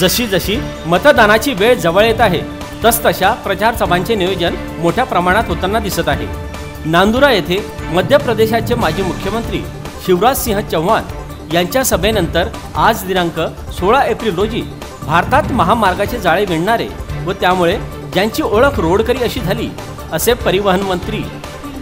जशी जशी मतदानाची वेळ जवळ येत आहे तसतशा प्रचार सभांचे नियोजन मोठ्या प्रमाणात होताना दिसत आहे. नांदुरा येथे मध्य प्रदेशाचे माजी मुख्यमंत्री शिवराज सिंह चौहान यांच्या सभेनंतर आज दिनांक सोळा एप्रिल रोजी भारतात महामार्गाचे जाळे विणणारे व त्यामुळे ज्यांची ओळख रोडकरी अशी झाली असे परिवहन मंत्री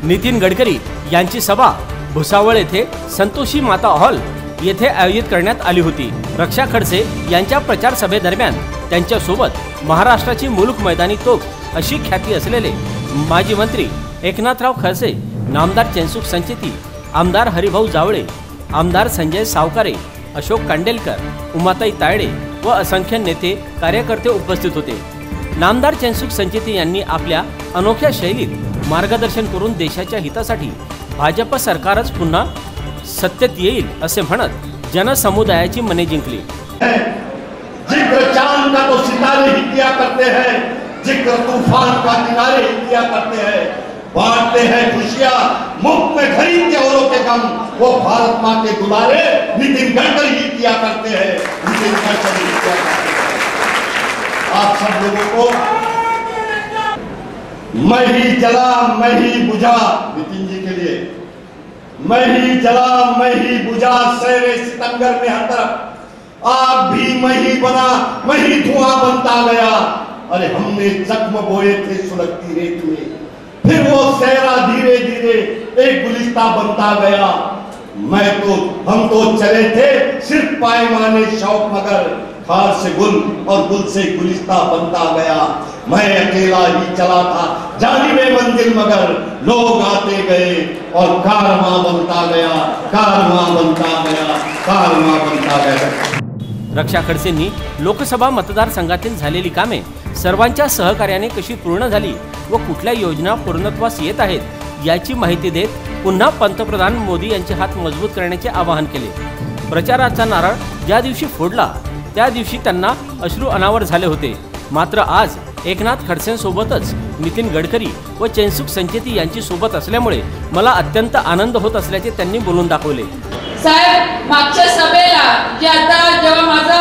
नितीन गडकरी यांची सभा भुसावळ येथे संतोषी माता हॉल येथे आयोजित करण्यात आली होती. रक्षा खडसे यांच्या प्रचार सभेदरम्यान त्यांच्यासोबत महाराष्ट्राची मुलूक मैदानी तोफ अशी ख्याती असलेले माजी मंत्री एकनाथराव खडसे नामदार चेनसुख संचेती आमदार हरिभाऊ जावळे आमदार संजय सावकारे अशोक कांडेलकर उमाताई तायडे व असंख्य नेते कार्यकर्ते उपस्थित होते. नामदार चेनसुख संचेती यांनी आपल्या अनोख्या शैलीत मार्गदर्शन करून देशाच्या हितासाठी भाजप सरकारच पुन्हा सत्तेत येईल असे म्हणत जनसमुदायाची मने जिंकली. चाँद का तो सितारे ही किया करते हैं ज़िक्र तूफ़ान का किनारे ही किया करते हैं। बांटते हैं खुशियाँ, मुफ़्त में औरों के वो भारत के दुलारे नितिन गडकरी ही किया करते हैं। नितिन गडकरी ही किया आप सब लोगों को मैं ही जला मैं ही बुझा नितिन जी के लिए। मैं ही जला मैं ही बुझा शेरे सितंगर में हर तरफ़। आग भी मैं ही बना, मैं ही धुआँ बनता गया। अरे हमने जख्म बोए थे सुलगती रेत में। फिर वो सहरा धीरे धीरे एक गुलिस्ता बनता गया। मैं तो हम तो चले थे सिर्फ़ पायमाने शौक मगर। खार से गुल और गुल से गुलिस्ता बनता गया। मैं अकेला ही चला था जानी में मंजिल मगर। लोग आते गए और कारवां बनता गया कारवां बनता गया कारवां बनता गया। रक्षा खडसेंनी लोकसभा मतदारसंघातील झालेली कामे सर्वांच्या सहकार्याने कशी पूर्ण झाली व कुठल्या योजना पूर्णत्वास येत आहेत याची माहिती देत पुन्हा पंतप्रधान मोदी यांचे हात मजबूत करण्याचे आवाहन केले. प्रचाराचा नारळ ज्या दिवशी फोडला त्या दिवशी त्यांना अश्रू अनावर झाले होते. मात्र आज एकनाथ खडसेंसोबतच नितीन गडकरी व चैनसुख संचेती यांची सोबत असल्यामुळे मला अत्यंत आनंद होत असल्याचे त्यांनी बोलून दाखवले. साहेब मागच्या सभेला जे आता जेव्हा माझा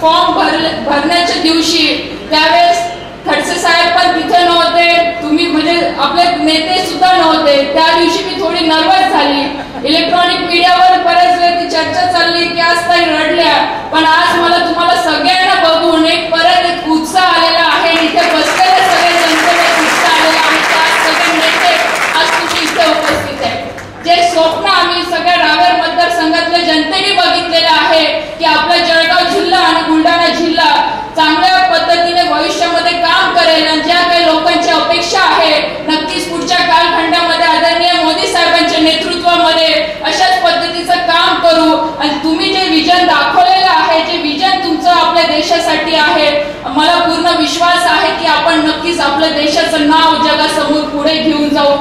फॉर्म भर भरण्याच्या दिवशी त्यावेळेस खडसे साहेब पण तिथे नव्हते तुम्ही म्हणजे आपले नेते सुद्धा नव्हते. त्या दिवशी मी थोडी नर्वस झाली. इलेक्ट्रॉनिक मीडियावर बऱ्याच वेळ ती चर्चा चालली की आज काही रडल्या पण आज मला तुम्हाला सगळ्यांना बघून एक परत एक उत्साह आलेला आहे इथे बसलेले सगळे जनतेला एक उत्साह आलेला आहे की आज सगळे नेते आज तुझी इथे उपस्थित आहे जे स्वप्न आम्ही सगळ्या रावेर मतदारसंघातल्या जनतेने बघितलेलं आहे की आपला जळगाव जिल्हा आणि बुलढाणा जिल्हा चांगल्या पद्धतीने भविष्यामध्ये काम करेल आणि ज्या काही लोकांची अपेक्षा आहे नक्कीच पुढच्या कालखंडामध्ये आदरणीय मोदी साहेबांच्या नेतृत्वामध्ये अशाच पद्धतीचं काम करू आणि तुम्ही जे विजन दाखवलेलं आहे जे विजन तुमचं आपल्या देशासाठी आहे मला पूर्ण विश्वास आहे की आपण नक्कीच आपल्या देशाचं नाव जगासमोर पुढे घेऊन जाऊ.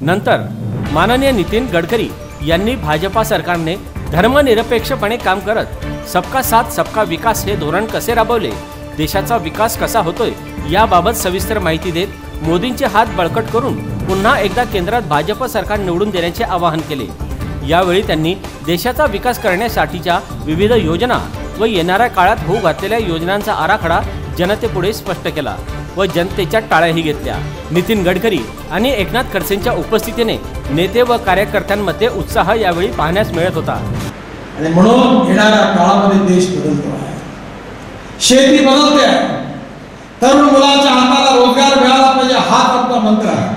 नंतर माननीय नितीन गडकरी यांनी भाजपा सरकारने धर्मनिरपेक्षपणे काम करत सबका साथ सबका विकास हे धोरण कसे राबवले देशाचा विकास कसा होतोय याबाबत सविस्तर माहिती देत मोदींचे हात बळकट करून पुन्हा एकदा केंद्रात भाजप सरकार निवडून देण्याचे आवाहन केले. यावेळी त्यांनी देशाचा विकास करण्यासाठीच्या विविध योजना व येणाऱ्या काळात होऊ घातलेल्या योजनांचा आराखडा जनतेपुढे स्पष्ट केला व जनतेच्या टाळ्याही घेतल्या. नितीन गडकरी आणि एकनाथ खडसेंच्या उपस्थितीने नेते व कार्यकर्त्यांमध्ये उत्साह यावेळी पाहण्यास मिळत होता. आणि म्हणून येणाऱ्या काळामध्ये देश बदलतो आहे. शेती बदलते आहे. तरुण मुलांच्या हाताला रोजगार मिळाला पाहिजे हाच आपला मंत्र आहे.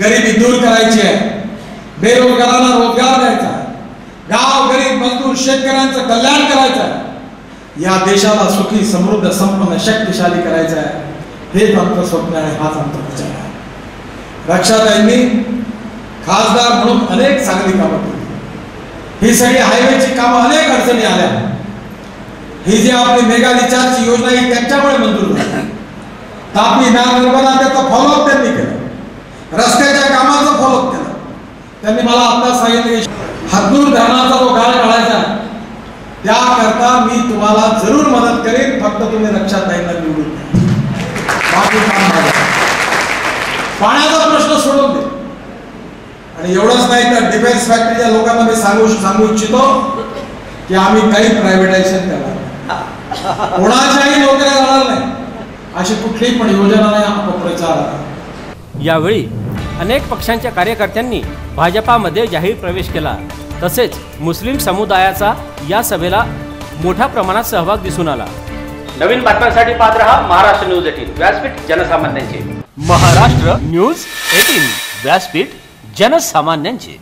गरिबी दूर करायची आहे. बेरोजगारांना रोजगार द्यायचा गाव गरीब मजदूर शेतकऱ्यांचं कल्याण करायचं आहे. या देशाला सुखी समृद्ध संपन्न शक्तिशाली करायचं आहे. हेच आमचं स्वप्न आहे हाच आमचा विचार आहे. रक्षाताईंनी खासदार म्हणून अनेक चांगली कामं केली. ही सगळी हायवेची कामं अनेक अडचणी आल्या. ही जी आपली मेगा रिचार्जची योजना ही त्यांच्यामुळे मंजूर झाली. तापी ना नर्मदा त्याचा फॉलोअप त्यांनी केलं. रस्त्याच्या कामाचं फॉलोअप केलं. त्यांनी मला आता सांगितले की धरणाचा जो गाळ काढायचा त्याकरता मी तुम्हाला जरूर मदत करेन. फक्त तुम्ही रक्षाताईंना निवडून पाण्याचा प्रश्न सोडून दे. आणि एवढंच नाही तर डिफेन्स फॅक्टरीच्या लोकांना मी सांगू सांगू इच्छितो की आम्ही काही प्रायव्हेटायझेशन करणार कोणाच्याही नोकऱ्या जाणार नाही. अशी कुठलीही पण योजना नाही अपप्रचार आहे. यावेळी अनेक पक्षांच्या कार्यकर्त्यांनी भाजपामध्ये जाहीर प्रवेश केला. तसेच मुस्लिम समुदायाचा या सभेला मोठ्या प्रमाणात सहभाग दिसून आला. नवीन बातम्यांसाठी पाहत रहा महाराष्ट्र न्यूज एटीन व्यासपीठ जनसामान्यांचे. महाराष्ट्र न्यूज एटीन व्यासपीठ जनसामान्यांचे.